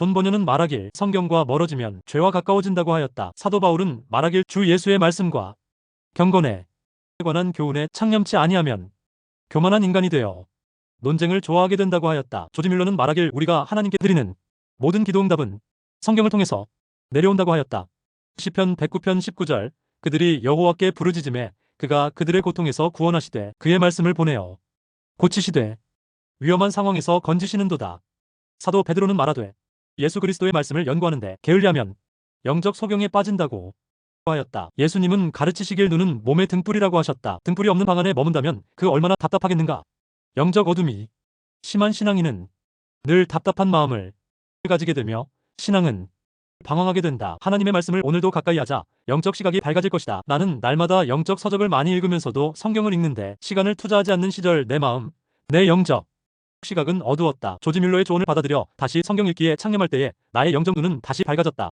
존 버녀는 말하길 성경과 멀어지면 죄와 가까워진다고 하였다. 사도 바울은 말하길 주 예수의 말씀과 경건에 관한 교훈에 창념치 아니하면 교만한 인간이 되어 논쟁을 좋아하게 된다고 하였다. 조지 밀러는 말하길 우리가 하나님께 드리는 모든 기도응답은 성경을 통해서 내려온다고 하였다. 시편 109편 19절 그들이 여호와께 부르짖음에 그가 그들의 고통에서 구원하시되 그의 말씀을 보내어 고치시되 위험한 상황에서 건지시는도다. 사도 베드로는 말하되 예수 그리스도의 말씀을 연구하는데 게을리하면 영적 소경에 빠진다고 하였다. 예수님은 가르치시길 눈은 몸의 등불이라고 하셨다. 등불이 없는 방 안에 머문다면 그 얼마나 답답하겠는가. 영적 어둠이 심한 신앙인은 늘 답답한 마음을 가지게 되며 신앙은 방황하게 된다. 하나님의 말씀을 오늘도 가까이 하자 영적 시각이 밝아질 것이다. 나는 날마다 영적 서적을 많이 읽으면서도 성경을 읽는데 시간을 투자하지 않는 시절 내 마음, 내 영적 시각은 어두웠다. 조지 뮬러의 조언을 받아들여 다시 성경 읽기에 창념할 때에 나의 영적 눈은 다시 밝아졌다.